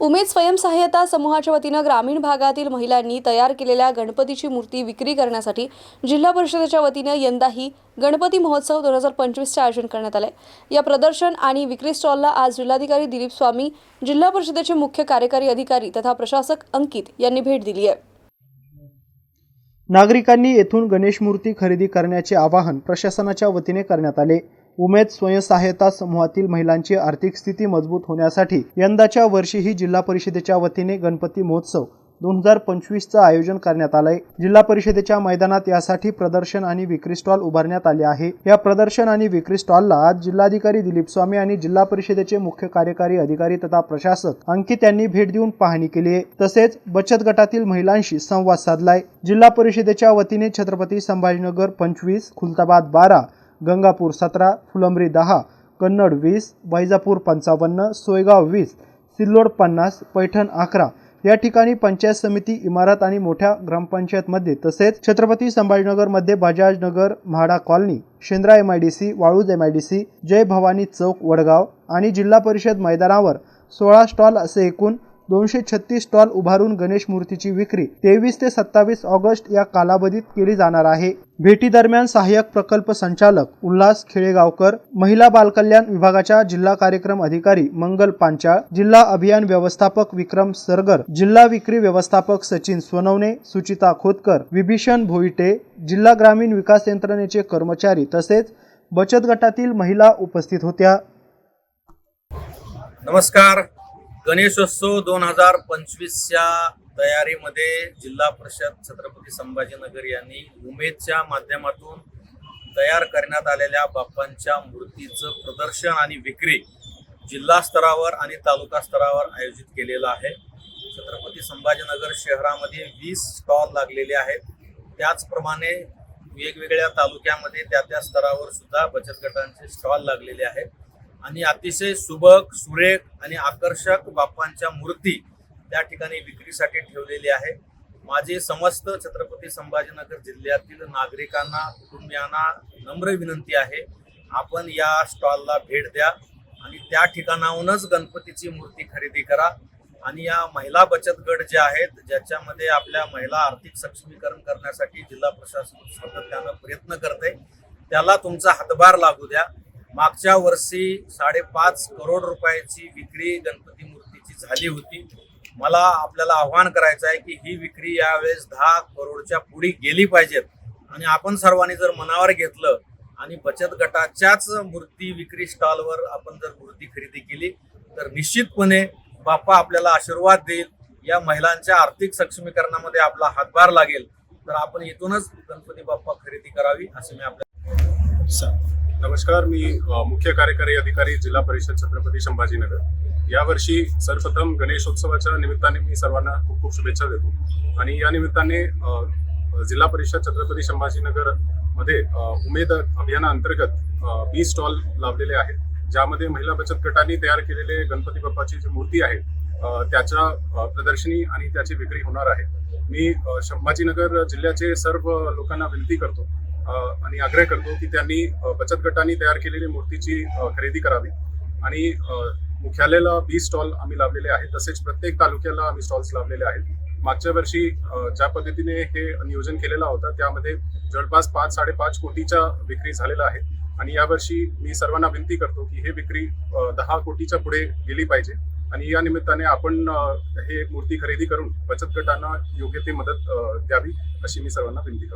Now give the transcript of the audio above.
उमेद स्वयंसहाय्यता समूहाच्या वतीनं ग्रामीण भागातील महिलांनी तयार केलेल्या गणपतीची मूर्ती विक्री करण्यासाठी जिल्हा परिषदेच्या वतीनं यंदाही गणपती महोत्सव दोन हजार पंचवीसचे आयोजन करण्यात आले या प्रदर्शन आणि विक्री स्टॉलला आज जिल्हाधिकारी दिलीप स्वामी जिल्हा परिषदेचे मुख्य कार्यकारी अधिकारी तथा प्रशासक अंकित यांनी भेट दिली आहे. नागरिकांनी येथून गणेश मूर्ती खरेदी करण्याचे आवाहन प्रशासनाच्या वतीने करण्यात आले. उमेद स्वयंसहायता समूहातील महिलांची आर्थिक स्थिती मजबूत होण्यासाठी यंदाच्या वर्षीही जिल्हा परिषदेच्या वतीने गणपती महोत्सव दोन हजार पंचवीसचं आयोजन करण्यात आलंय. जिल्हा परिषदेच्या मैदानात यासाठी प्रदर्शन आणि विक्री स्टॉल उभारण्यात आले आहे. या प्रदर्शन आणि विक्री स्टॉलला आज जिल्हाधिकारी दिलीप स्वामी आणि जिल्हा परिषदेचे मुख्य कार्यकारी अधिकारी तथा प्रशासक अंकित यांनी भेट देऊन पाहणी केली आहे. तसेच बचत गटातील महिलांशी संवाद साधलाय. जिल्हा परिषदेच्या वतीने छत्रपती संभाजीनगर पंचवीस खुलताबाद बारा गंगापूर सतरा फुलंब्री दहा कन्नड वीस वैजापूर पंचावन्न सोयगाव वीस सिल्लोड पन्नास पैठण अकरा या ठिकाणी पंचायत समिती इमारत आणि मोठ्या ग्रामपंचायतमध्ये तसेच Chhatrapati संभाजीनगरमध्ये Bajaj Nagar MHADA colony Shendra M I D C Waluj M I D C Jai Bhavani Chowk Vadgaon आणि जिल्हा परिषद मैदानावर सोळा स्टॉल असे एकूण दोनशे छत्तीस स्टॉल उभारून गणेश मूर्तीची विक्री तेवीस ते सत्तावीस ऑगस्ट या कालावधीत केली जाणार आहे. भेटीदरम्यान सहाय्यक प्रकल्प संचालक उल्हास खेळेगावकर महिला बालकल्याण विभागाच्या जिल्हा कार्यक्रम अधिकारी मंगल पांचाळ जिल्हा अभियान व्यवस्थापक विक्रम सरगर जिल्हा विक्री व्यवस्थापक सचिन सोनवणे सुचिता खोतकर विभीषण भोईटे जिल्हा ग्रामीण विकास यंत्रणेचे कर्मचारी तसेच बचत गटातील महिला उपस्थित होत्या. नमस्कार. गणेशोत्सव दोन हजार पंचवीसच्या तयारीमध्ये जिल्हा परिषद छत्रपती संभाजीनगर यांनी उमेदच्या माध्यमातून तयार करण्यात आलेल्या बाप्पांच्या मूर्तीचं प्रदर्शन आणि विक्री जिल्हा स्तरावर आणि तालुका स्तरावर आयोजित केलेलं आहे. छत्रपती संभाजीनगर शहरामध्ये वीस स्टॉल लागलेले आहेत. त्याचप्रमाणे वेगवेगळ्या तालुक्यामध्ये त्या त्या स्तरावर सुद्धा बचत गटांचे स्टॉल लागलेले आहेत. आणि अतिशय सुबक सुरेख आणि आकर्षक बाप्पांच्या मूर्ती त्या ठिकाणी विक्रीसाठी ठेवलेली आहे. माझी समस्त छत्रपती संभाजीनगर जिल्ह्यातील नागरिकांना कुटुंबियांना नम्र विनंती आहे आपण या स्टॉलला भेट द्या आणि त्या ठिकाणाहूनच गणपतीची मूर्ती खरेदी करा आणि या महिला बचत गट जे आहेत ज्याच्यामध्ये आपल्या महिला आर्थिक सक्षमीकरण करण्यासाठी जिल्हा प्रशासन सातत्यानं प्रयत्न करते त्याला तुमचा हातभार लागू द्या. मागच्या वर्षी साडेपाच करोड रुपयाची विक्री गणपती मूर्तीची झाली होती. मला आपल्याला आव्हान करायचं आहे की ही विक्री यावेळेस दहा करोडच्या पुढे गेली पाहिजेत. आणि आपण सर्वांनी जर मनावर घेतलं आणि बचत गटाच्याच मूर्ती विक्री स्टॉलवर आपण जर मूर्ती खरेदी केली तर निश्चितपणे बाप्पा आपल्याला आशीर्वाद देईल. या महिलांच्या आर्थिक सक्षमीकरणामध्ये आपला हातभार लागेल. तर आपण इथूनच गणपती बाप्पा खरेदी करावी असे मी आपल्या नमस्कार मी मुख्य कार्यकारी अधिकारी जिल्हा परिषद छत्रपती संभाजीनगर. यावर्षी सर्वप्रथम गणेशोत्सवाच्या निमित्ताने मी सर्वांना खूप खूप शुभेच्छा देतो. आणि या निमित्ताने जिल्हा परिषद छत्रपती संभाजीनगरमध्ये उमेद अभियानाअंतर्गत बी स्टॉल लावलेले आहेत ज्यामध्ये महिला बचत गटांनी तयार केलेले गणपती बाप्पाची जी मूर्ती आहे त्याच्या प्रदर्शनी आणि त्याची विक्री होणार आहे. मी संभाजीनगर जिल्ह्याचे सर्व लोकांना विनंती करतो आणि आग्रह करतो की त्यांनी बचत गटांनी तयार केलेली मूर्तीची खरेदी करावी. आणि मुख्यालयाला बी स्टॉल आम्ही लावलेले आहेत. तसेच प्रत्येक तालुक्याला आम्ही स्टॉल्स लावलेले आहेत. मागच्या वर्षी ज्या पद्धतीने हे नियोजन केलेलं होतं त्यामध्ये जवळपास पाच साडेपाच कोटीच्या विक्री झालेला आहे आणि यावर्षी मी सर्वांना विनंती करतो की हे विक्री दहा कोटीच्या पुढे गेली पाहिजे. आणि या निमित्ताने आपण हे मूर्ती खरेदी करून बचत गटांना योग्य ती मदत द्यावी अशी मी सर्वांना विनंती करतो.